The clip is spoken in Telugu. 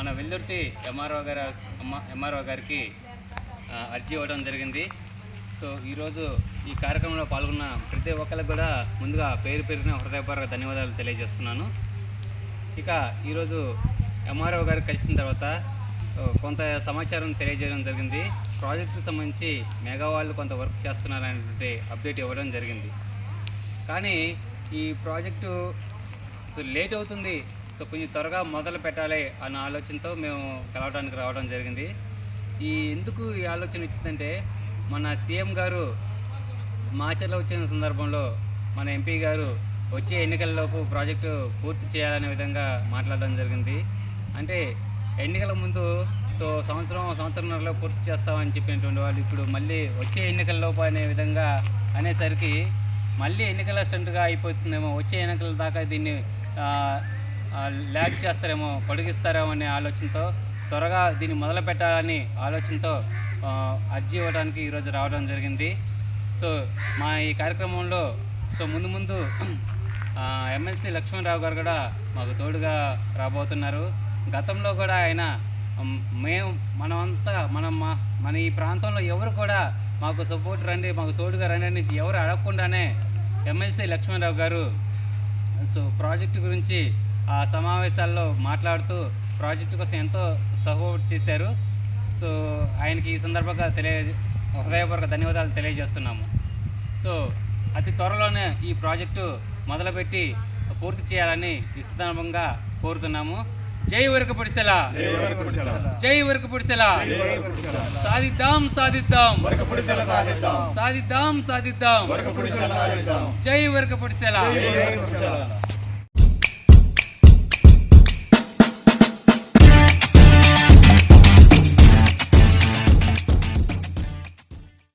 ఎంఆర్ఓ గారు ఎంఆర్ఓ గారికి అర్జీ ఇవ్వడం జరిగింది. సో ఈరోజు ఈ కార్యక్రమంలో పాల్గొన్న ప్రతి ఒక్కరికి కూడా ముందుగా పేరు పేరున హృదయపూర్వక ధన్యవాదాలు తెలియజేస్తున్నాను. ఇక ఈరోజు ఎంఆర్ఓ గారు కలిసిన తర్వాత కొంత సమాచారం తెలియజేయడం జరిగింది. ప్రాజెక్టుకు సంబంధించి మెగా వాళ్ళు కొంత వర్క్ చేస్తున్నారనేటువంటి అప్డేట్ ఇవ్వడం జరిగింది. కానీ ఈ ప్రాజెక్టు లేట్ అవుతుంది. సో కొంచెం త్వరగా మొదలు పెట్టాలి అన్న ఆలోచనతో మేము కలవడానికి రావడం జరిగింది. ఈ ఎందుకు ఈ ఆలోచన వచ్చిందంటే మన సీఎం గారు మాచర్లో వచ్చిన సందర్భంలో మన ఎంపీ గారు వచ్చే ఎన్నికల్లోపు ప్రాజెక్టు పూర్తి చేయాలనే విధంగా మాట్లాడడం జరిగింది. అంటే ఎన్నికల ముందు సో సంవత్సరం సంవత్సరంలో పూర్తి చేస్తామని చెప్పినటువంటి వాళ్ళు ఇప్పుడు మళ్ళీ వచ్చే ఎన్నికల్లోపు అనే విధంగా అనేసరికి మళ్ళీ ఎన్నికల స్టంట్గా అయిపోతుందేమో వచ్చే ఎన్నికల దాకా దీన్ని ల్యాగ్ చేస్తారేమో పొడిగిస్తారేమో అనే ఆలోచనతో త్వరగా దీన్ని మొదలు పెట్టాలని ఆలోచనతో అర్జీ ఇవ్వడానికి ఈరోజు రావడం జరిగింది. సో మా ఈ కార్యక్రమంలో సో ముందు ముందు ఎమ్మెల్సీ లక్ష్మణరావు గారు కూడా మాకు తోడుగా రాబోతున్నారు. గతంలో కూడా ఆయన మేము మనమంతా మనం మా మన ఈ ప్రాంతంలో ఎవరు కూడా మాకు సపోర్ట్ రండి మాకు తోడుగా రండి అనేసి ఎవరు అడగకుండానే ఎమ్మెల్సీ లక్ష్మణరావు గారు సో ప్రాజెక్టు గురించి ఆ సమావేశాల్లో మాట్లాడుతూ ప్రాజెక్టు కోసం ఎంతో సపోర్ట్ చేశారు. సో ఆయనకి ఈ సందర్భంగా తెలియ హృదయపూర్వక ధన్యవాదాలు తెలియజేస్తున్నాము. సో అతి త్వరలోనే ఈ ప్రాజెక్టు మొదలుపెట్టి పూర్తి చేయాలని ఈ సందర్భంగా కోరుతున్నాము. జై వరకు పొడిసెలా. జై వరకు పొడిసెలా. సాధిద్దాం సాధిద్దాం. సాధిద్దాం. సాధిద్దాం జై వరకు పొడిసెలా.